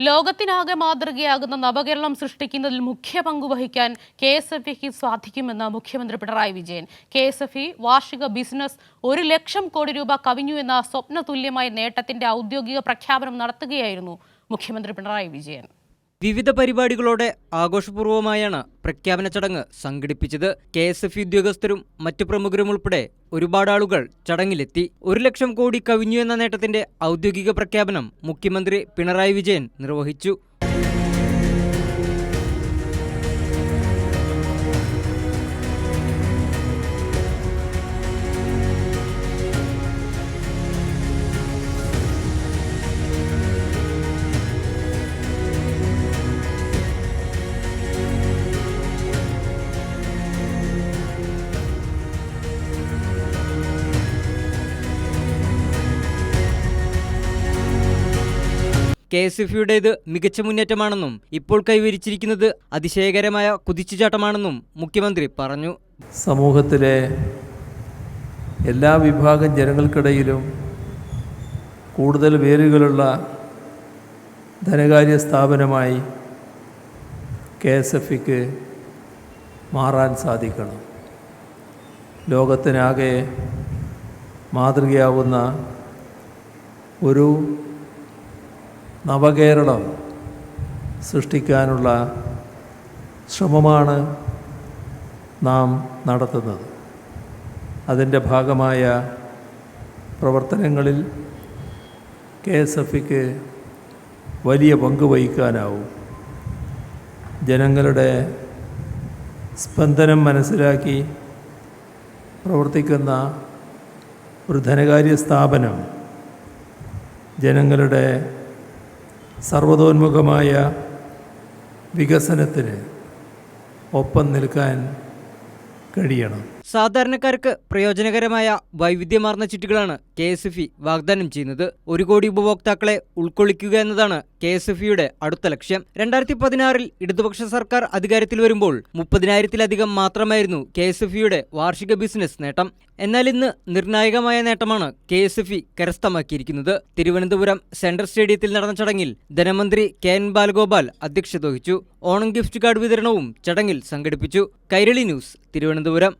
ലോകത്തിനാകെ മാതൃകയാകുന്ന നവകേരളം സൃഷ്ടിക്കുന്നതിൽ മുഖ്യ പങ്കുവഹിക്കാൻ K S F ഇക്ക് സാധിക്കുമെന്ന് മുഖ്യമന്ത്രി Pinarayi Vijayan. K S F E വാർഷിക ബിസിനസ് ഒരു ലക്ഷം കോടി രൂപ കവിഞ്ഞു എന്ന സ്വപ്ന തുല്യമായ നേട്ടത്തിന്റെ ഔദ്യോഗിക പ്രഖ്യാപനം നടത്തുകയായിരുന്നു മുഖ്യമന്ത്രി പിണറായി വിജയൻ. വിവിധ പരിപാടികളോടെ ആഘോഷപൂർവമായാണ് പ്രഖ്യാപന ചടങ്ങ് സംഘടിപ്പിച്ചത്. കെ എസ് എഫ് ഉദ്യോഗസ്ഥരും മറ്റു പ്രമുഖരും ഉൾപ്പെടെ ഒരുപാട് ആളുകൾ ചടങ്ങിലെത്തി. ഒരു ലക്ഷം കോടി കവിഞ്ഞു എന്ന നേട്ടത്തിന്റെ ഔദ്യോഗിക പ്രഖ്യാപനം മുഖ്യമന്ത്രി പിണറായി വിജയൻ നിർവഹിച്ചു. കെ എസ് എഫ് യുടേത് മികച്ച മുന്നേറ്റമാണെന്നും ഇപ്പോൾ കൈവരിച്ചിരിക്കുന്നത് അതിശയകരമായ കുതിച്ചുചാട്ടമാണെന്നും മുഖ്യമന്ത്രി പറഞ്ഞു. സമൂഹത്തിലെ എല്ലാ വിഭാഗം ജനങ്ങൾക്കിടയിലും കൂടുതൽ വേരുകളുള്ള ധനകാര്യ സ്ഥാപനമായി കെ എസ് എഫിക്ക് മാറാൻ സാധിക്കണം. ലോകത്തിനാകെ മാതൃകയാവുന്ന ഒരു നവകേരളം സൃഷ്ടിക്കാനുള്ള ശ്രമമാണ് നാം നടത്തുന്നത്. അതിന്റെ ഭാഗമായ പ്രവർത്തനങ്ങളിൽ കെ എസ് എഫ് വലിയ പങ്ക് വഹിക്കാനാവും. ജനങ്ങളുടെ സ്പന്ദനം മനസ്സിലാക്കി പ്രവർത്തിക്കുന്ന ഒരു ധനകാര്യ സ്ഥാപനം ജനങ്ങളുടെ സർവതോന്മുഖമായ വികസനത്തിന് ഒപ്പം നിൽക്കാൻ കഴിയണം. സാധാരണക്കാർക്ക് പ്രയോജനകരമായ വൈവിധ്യമാർന്ന ചിട്ടുകളാണ് കെ എസ് എഫ് ഇ വാഗ്ദാനം ചെയ്യുന്നത്. ഒരു കോടി ഉപഭോക്താക്കളെ ഉൾക്കൊള്ളിക്കുക എന്നതാണ് കെ എസ് എഫ് ഇയുടെ അടുത്ത ലക്ഷ്യം. രണ്ടായിരത്തി പതിനാറിൽ ഇടതുപക്ഷ സർക്കാർ അധികാരത്തിൽ വരുമ്പോൾ മുപ്പതിനായിരത്തിലധികം മാത്രമായിരുന്നു കെ എസ് എഫ് ഇയുടെ വാർഷിക ബിസിനസ് നേട്ടം. എന്നാൽ ഇന്ന് നിർണായകമായ നേട്ടമാണ് കെ എസ് എഫ് ഇ കരസ്ഥമാക്കിയിരിക്കുന്നത്. തിരുവനന്തപുരം സെൻട്രൽ സ്റ്റേഡിയത്തിൽ നടന്ന ചടങ്ങിൽ ധനമന്ത്രി കെ എൻ ബാലഗോപാൽ അധ്യക്ഷത വഹിച്ചു. ഓണം ഗിഫ്റ്റ് കാർഡ് വിതരണവും ചടങ്ങിൽ സംഘടിപ്പിച്ചു. കൈരളി ന്യൂസ് തിരുവനന്തപുരം.